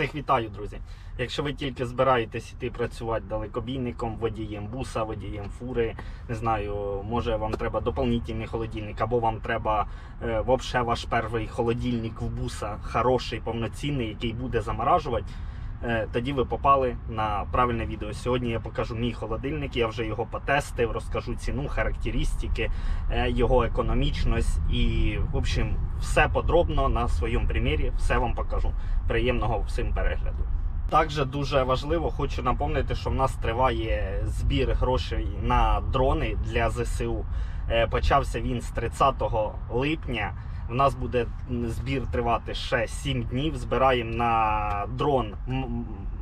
Всіх вітаю, друзі. Якщо ви тільки збираєтесь іти працювати далекобійником, водієм буса, водієм фури, не знаю, може вам треба доповнительний холодильник, або вам треба е, вообще ваш перший холодильник в буса, хороший, повноцінний, який буде заморажувати. Е, Тоді ви попали на правильне відео. Сьогодні я покажу мій холодильник, я вже його потестив, розкажу ціну, характеристики, е, його економічність і, в общем, все подробно на своєму примірі, все вам покажу. Приємного всім перегляду. Також дуже важливо, хочу напомнити, що в нас триває збір грошей на дрони для ЗСУ. Е, Почався він з 30 липня. В нас буде збір тривати ще 7 днів. Збираємо на дрон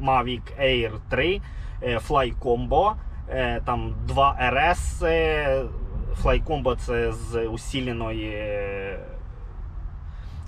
Mavic Air 3 е, Fly Combo. Е, Там 2 RS. е, Fly Combo це з усіленої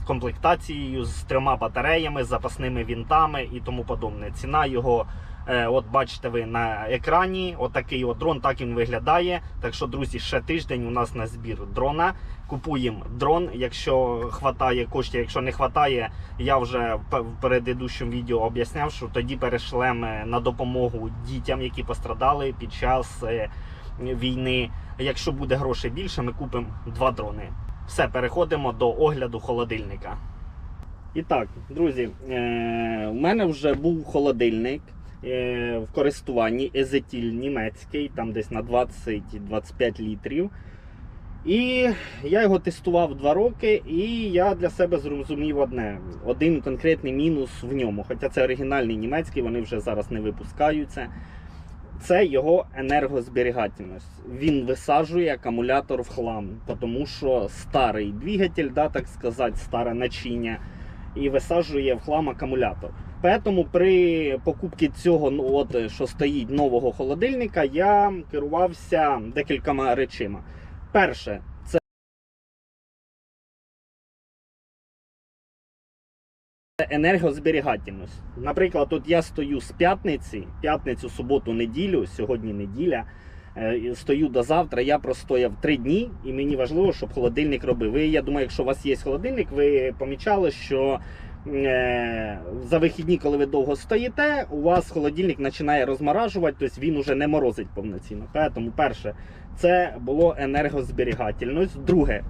комплектацією з трьома батареями, запасними вінтами і тому подобне. Ціна його, от бачите ви на екрані. Отакий от дрон, так він виглядає. Так що, друзі, ще тиждень у нас на збір дрона. Купуємо дрон, якщо хватає коштів. Якщо не хватає, я вже в передидущому відео об'ясняв, що тоді перешлемо на допомогу дітям, які пострадали під час е, війни. Якщо буде грошей більше, ми купимо два дрони. Все, переходимо до огляду холодильника. І так, друзі, е, у мене вже був холодильник е, в користуванні Езетіль німецький, там десь на 20-25 літрів. І я його тестував два роки, і я для себе зрозумів одне: один конкретний мінус в ньому. Хоча це оригінальний німецький, вони вже зараз не випускаються. Це його енергозберігательність. Він висаджує акумулятор в хлам, тому що старий двигатель, да, так сказати, старе начиння, і висаджує в хлам акумулятор. Тому при покупці цього, ну, от, що стоїть нового холодильника, я керувався декількома речима. Перше, це енергозберігательність. Наприклад, тут я стою з п'ятниці, п'ятницю, суботу, неділю, сьогодні неділя. Е, і Стою до завтра, я простояв три дні, і мені важливо, щоб холодильник робив. Ви, я думаю, якщо у вас є холодильник, ви помічали, що е, за вихідні, коли ви довго стоїте, у вас холодильник починає розморажувати, тобто він уже не морозить повноцінно. Тому, перше, це було енергозберігательність. Друге,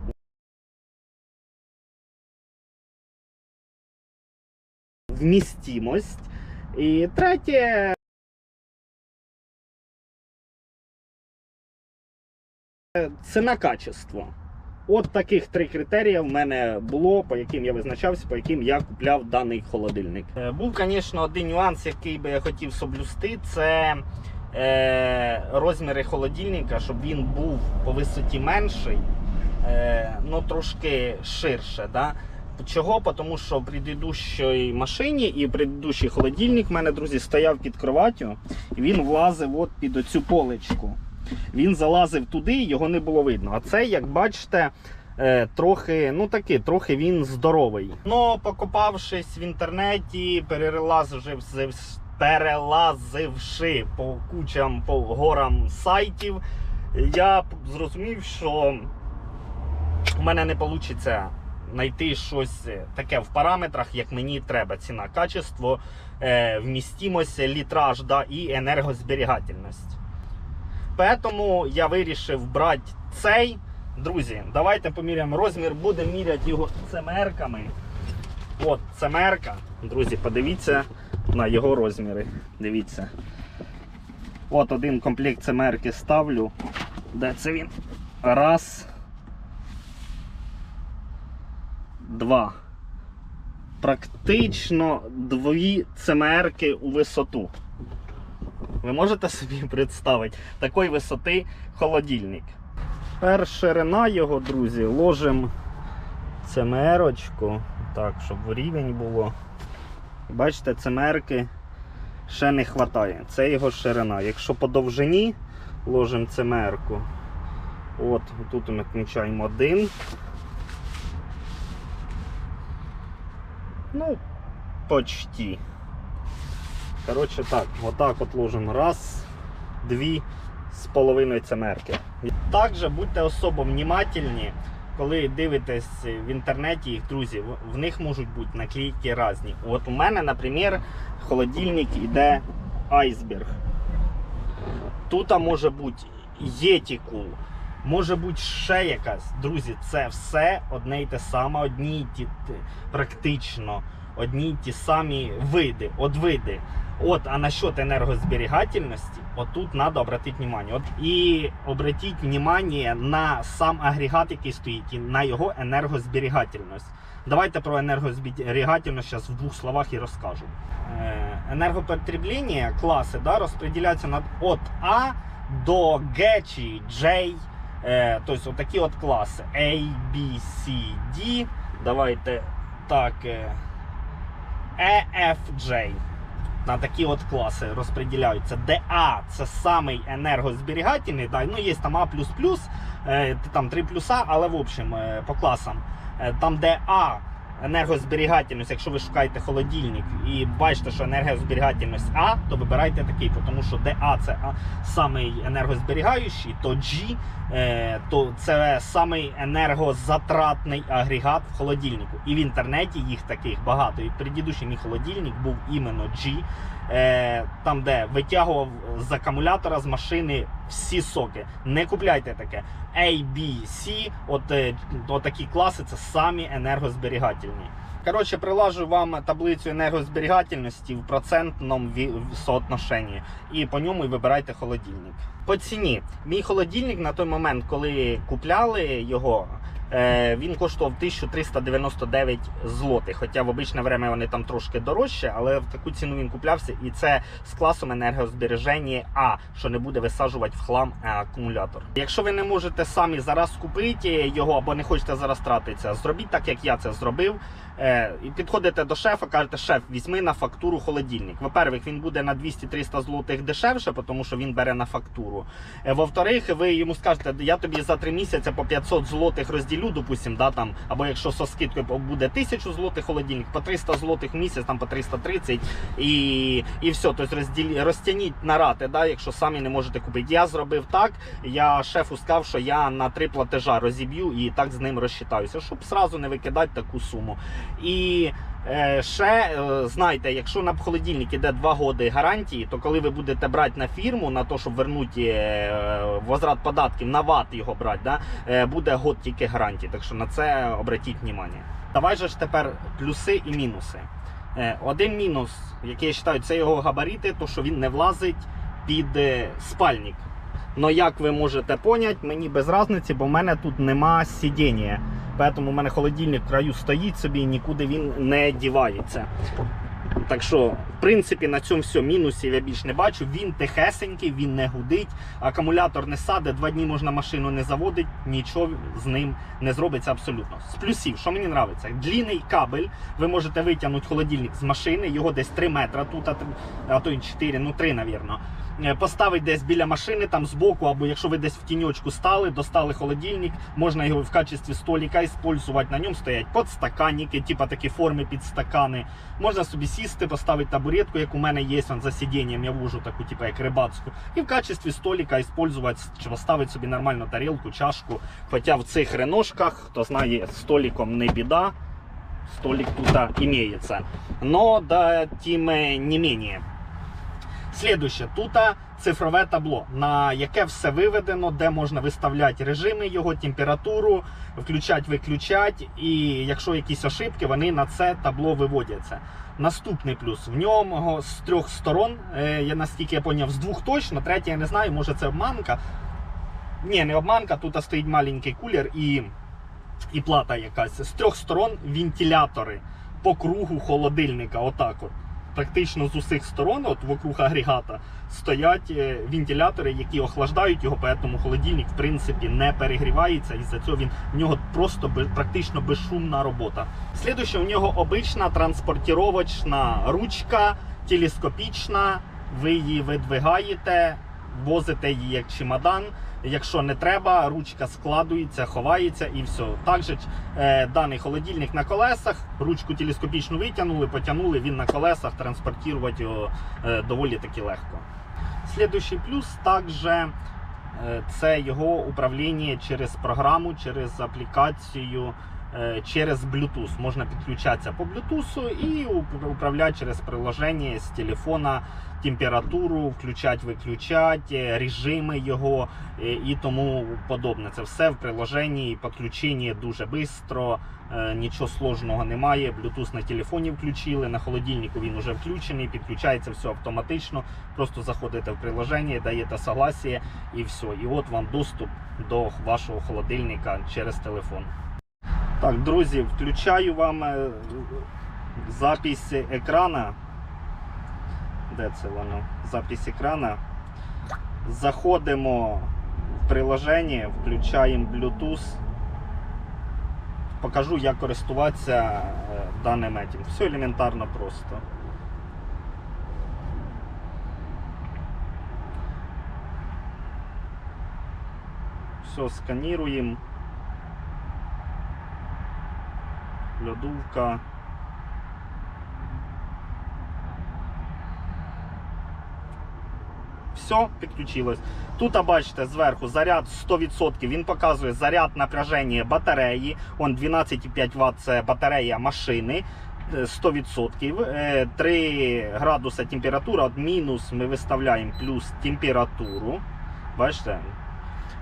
вмістимость. І третє. Ціна качество. От таких три критерії в мене було, по яким я визначався, по яким я купляв даний холодильник. Е, Був, звісно, один нюанс, який би я хотів соблюсти, це е, розміри холодильника, щоб він був по висоті менший, е, ну трошки ширше. Да? Чого? Тому що в предыдущій машині і предыдущий холодильник в мене, друзі, стояв під кроваттю, і він влазив от під оцю поличку. Він залазив туди, його не було видно. А це, як бачите, е, трохи, ну таки, трохи він здоровий. Ну, покопавшись в інтернеті, перелазивши, перелазивши по кучам, по горам сайтів, я зрозумів, що у мене не вийде знайти щось таке в параметрах, як мені треба. Ціна, качество, е, вмістимость, літраж да, і енергозберігательність. Тому я вирішив брати цей. Друзі, давайте поміряємо розмір, будемо міряти його цемерками. От цемерка. Друзі, подивіться на його розміри. Дивіться. От один комплект цемерки ставлю. Де це він? Раз. Два. Практично дві цемерки у висоту. Ви можете собі представити такої висоти холодильник. Тепер ширина його, друзі, ложимо цемерочку, так, щоб рівень було. Бачите, цемерки ще не вистачає. Це його ширина. Якщо по довжині ложимо цемерку, от, тут ми включаємо один. Ну, почти. Коротше так, отак от ложимо раз, дві з половиною цемерки. Також будьте особо внимательні, коли дивитесь в інтернеті їх друзі, в- них можуть бути наклейки різні. От у мене, наприклад, холодильник іде айсберг. Тут може бути єтікул, може бути ще якась. Друзі, це все одне й те саме, одні й ті практично одні й ті самі види, от види. От, а насчет енергозберігательності, от тут треба обратити внимание. От і обратіть внимание на сам агрегат, який стоїть, і на його енергозберігательність. Давайте про енергозберігательність зараз в двох словах і розкажу. Е, Енергопотреблення класи да, розподіляються на от А до Г чи J. Е, тобто отакі от класи A, B, C, D. Давайте так. Е, E, F, На такі от класи розподіляються. DA це самий енергозберігательний, да, ну є там А, е, там 3 плюса, але в общем е, по класам. Е, Там, де А енергозберігательність, якщо ви шукаєте холодильник і бачите, що енергозберігательність А, то вибирайте такий, тому що де А це самий енергозберігаючий, то G е, то це самий енергозатратний агрегат в холодильнику. І в інтернеті їх таких багато. І предідущий мій холодильник був іменно G, е, там, де витягував з акумулятора з машини всі соки. Не купляйте таке. A, B, C, от, е, от такі класи це самі енергозберігательні. Коротше, прилажу вам таблицю енергозберігательності в процентному соотношенні. І по ньому і вибирайте холодильник. По ціні. Мій холодильник на той момент, коли купляли його, він коштував 1399 злотих. Хоча в обичне время вони там трошки дорожче, але в таку ціну він куплявся. І це з класом енергозбереження А, що не буде висаджувати в хлам е, акумулятор. Якщо ви не можете самі зараз купити його або не хочете зараз тратитися, зробіть так, як я це зробив. Е, і підходите до шефа, кажете, шеф, візьми на фактуру холодильник. Во-первых, він буде на 200-300 злотих дешевше, тому що він бере на фактуру. Е, Во-вторых, ви йому скажете, я тобі за 3 місяці по 500 злотих розділю, допустим, да, там, або якщо со скидкою буде 1000 злотих холодильник, по 300 злотих в місяць, там по 330 і, і все. Тобто розділі, розтягніть на рати, да, якщо самі не можете купити. Я зробив так, я шефу сказав, що я на три платежа розіб'ю і так з ним розчитаюся, щоб сразу не викидати таку суму. І ще е, знайте, якщо на холодильник іде 2 роки гарантії, то коли ви будете брати на фірму, на те, щоб вернути е, возврат податків, на ват його брати, да, е, буде год тільки гарантії. Так що на це обратіть увагу. Давай же ж тепер плюси і мінуси. Е, один мінус, який я вважаю, це його габарити, то що він не влазить під е, спальник. Но як ви можете поняти, мені без різниці, бо в мене тут нема сидіння. Тому у мене холодильник в краю стоїть собі і нікуди він не дівається. Так що, в принципі, на цьому все мінусів я більш не бачу. Він тихесенький, він не гудить, акумулятор не саде, два дні можна машину не заводити, нічого з ним не зробиться абсолютно. З плюсів, що мені подобається, длінний кабель. Ви можете витягнути холодильник з машини, його десь 3 метри, тут, а то й 4, ну 3, навірно. Е, Поставить десь біля машини, там збоку, або якщо ви десь в тіньочку стали, достали холодильник, можна його в качестві століка використовувати. На ньому стоять подстаканники, типа такі форми під стакани. Можна собі сісти, поставити табуретку, як у мене є он, за сидінням, я вожу таку, типа як рибацьку, і в качестві століка використовувати, чи поставити собі нормально тарілку, чашку. Хоча в цих реношках, хто знає, з столиком не біда. Столик тут имеется. Но да, тем не менее. Слідуще, тут цифрове табло, на яке все виведено, де можна виставляти режими, його температуру, включати, виключати. І якщо якісь ошибки, вони на це табло виводяться. Наступний плюс в ньому з трьох сторон, е, я наскільки я поняв, з двох точно, третя я не знаю, може це обманка. Ні, не обманка, тут стоїть маленький кулер і, і плата якась. З трьох сторон вентилятори по кругу холодильника. Отак от практично з усіх сторон, от вокруг агрегата, стоять е, вентилятори, які охлаждають його, тому холодильник в принципі не перегрівається, і за цього він в нього просто практично безшумна робота. Слідуще у нього обична транспортіровочна ручка, телескопічна. Ви її видвигаєте, возите її як чемодан. Якщо не треба, ручка складується, ховається і все. Також е, даний холодильник на колесах, ручку телескопічну витягнули, потягнули, він на колесах, транспортувати його е, доволі таки легко. Слідуючий плюс також е, це його управління через програму, через аплікацію, через Bluetooth. Можна підключатися по Bluetooth і управляти через приложення з телефона температуру, включати, виключати, режими його е, і тому подобне. Це все в приложенні, підключені дуже швидко, е, нічого сложного немає. Bluetooth на телефоні включили, на холодильнику він вже включений, підключається все автоматично. Просто заходите в приложення, даєте согласие і все. І от вам доступ до вашого холодильника через телефон. Так, друзі, включаю вам е, запись екрана. Де це воно? Запись екрана. Заходимо в приложення, включаємо Bluetooth. Покажу, як користуватися е, даним етим. Все елементарно просто. Все сканируем. Льодовка. Все, підключилось. Тут, а бачите, зверху заряд 100%. Він показує заряд напряження батареї. Он 12,5 Вт це батарея машини. е, 100%. Е, 3 градуса температура. От мінус ми виставляємо плюс температуру. Бачите?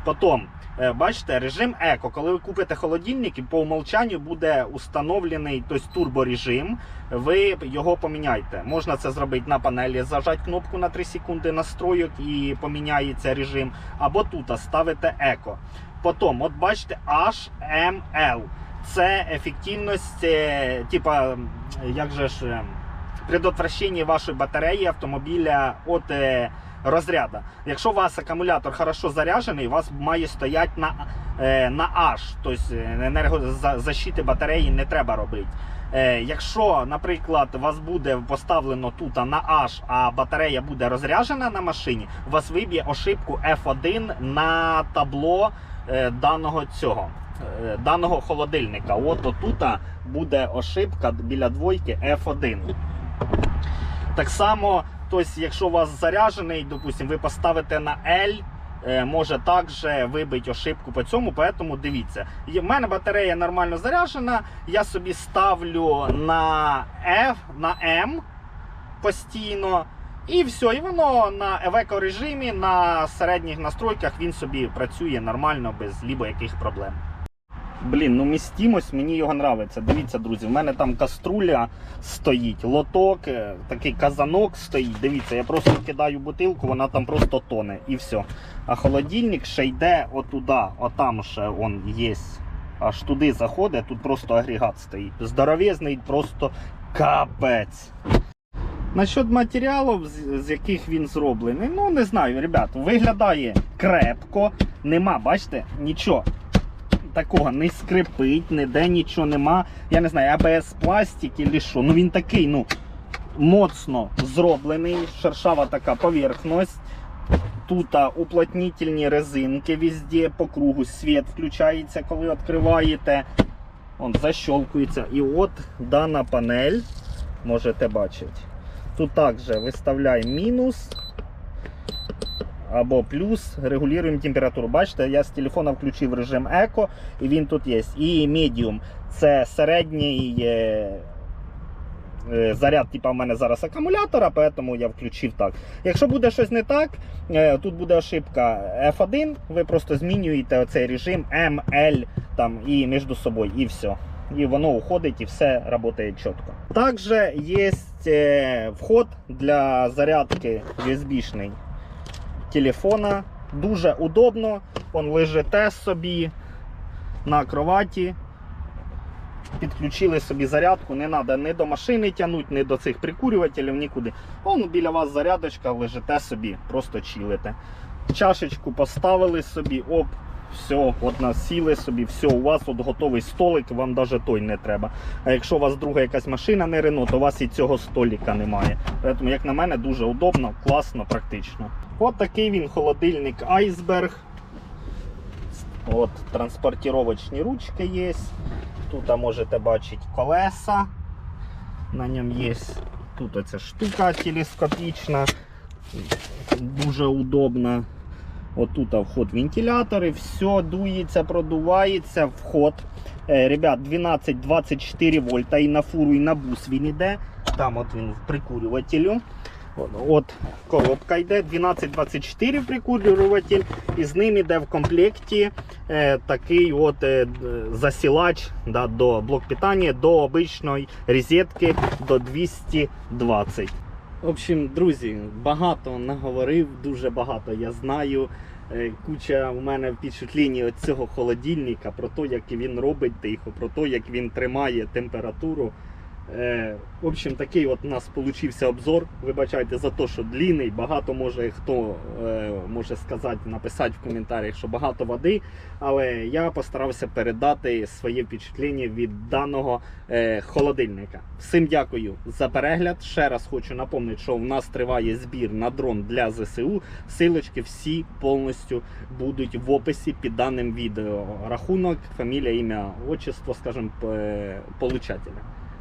Потім, е, бачите, режим еко. Коли ви купите холодильник, по умолчанню буде установлений тобто, турборежим. Ви його поміняйте. Можна це зробити на панелі, зажати кнопку на 3 секунди настройок і поміняється режим. Або тут ставите еко. Потім, от бачите, HML. Це ефективність, е, типа, як же ж, е, предотвращення вашої батареї автомобіля від е, розряду. Якщо у вас акумулятор хорошо заряджений, у вас має стояти на, е, на H, тобто енергозащити батареї не треба робити. Е, якщо, наприклад, у вас буде поставлено тут на H, а батарея буде розряджена на машині, у вас виб'є ошибку F1 на табло е, даного цього. е, Даного холодильника. От отут буде ошибка біля двойки F1. Так само, тобто, якщо у вас заряджений, допустим, ви поставите на L, е, може також вибити ошибку по цьому, поэтому дивіться. В мене батарея нормально заряджена, я собі ставлю на F, на M постійно. І все, і воно на евеко режимі, на середніх настройках він собі працює нормально, без лібо яких проблем. Блін, ну містімось, мені його нравиться. Дивіться, друзі, в мене там каструля стоїть, лоток, е, такий казанок стоїть. Дивіться, я просто кидаю бутилку, вона там просто тоне і все. А холодильник ще йде отуда, отам ще он є. Аж туди заходить, тут просто агрегат стоїть. Здоровезний, просто капець. Насчет матеріалів, з, з яких він зроблений, ну не знаю, ребят, виглядає крепко, нема, бачите, нічого такого не скрипить, ніде нічого нема. Я не знаю, АБС пластик чи що. Ну він такий, ну, моцно зроблений, шершава така поверхність. Тут уплотнительні резинки везде по кругу. Світ включається, коли відкриваєте. Он защелкується. І от дана панель, можете бачити. Тут також виставляємо мінус або плюс, регулюємо температуру. Бачите, я з телефона включив режим еко, і він тут є. І медіум це середній е, е, заряд, типа в мене зараз акумулятора, тому я включив так. Якщо буде щось не так, е, тут буде ошибка F1, ви просто змінюєте оцей режим M, L там, і між собою, і все. І воно уходить і все працює чітко. Також є вход для зарядки USB-шний телефона. Дуже удобно. Он лежите собі на кроваті. Підключили собі зарядку, не треба ні до машини тягнути, ні до цих прикурювателів, нікуди. Он біля вас зарядочка, лежите собі, просто чилите. Чашечку поставили собі, оп, все, от насіли собі, все, у вас от готовий столик, вам навіть той не треба. А якщо у вас друга якась машина не Рено, то у вас і цього столика немає. Тому, як на мене, дуже удобно, класно, практично. От такий він холодильник айсберг. От транспортировочні ручки є. Тут можете бачити колеса. На ньому є тут оця штука телескопічна, дуже удобна. Отут вход вентилятори, все дується, продувається, вход. Е, ребят, 12-24 вольта і на фуру, і на бус він іде. Там от він в прикурювателю. От, коробка йде, 12-24 прикурюватель, і з ним іде в комплекті е, такий от е, засілач да, до блок питання, до обичної розетки до 220. В общем, друзі, багато наговорив, дуже багато я знаю. Е, Куча у мене в від цього холодильника, про те, як він робить тихо, про те, як він тримає температуру. Е, в общем, такий от у нас получився обзор. Вибачайте за те, що длінний. Багато може хто е, може сказати, написати в коментарях, що багато води. Але я постарався передати своє впечатлення від даного е, холодильника. Всім дякую за перегляд. Ще раз хочу напомнити, що в нас триває збір на дрон для ЗСУ. Силочки всі повністю будуть в описі під даним відео. Рахунок, фамілія, ім'я, отчество, скажімо, получателя.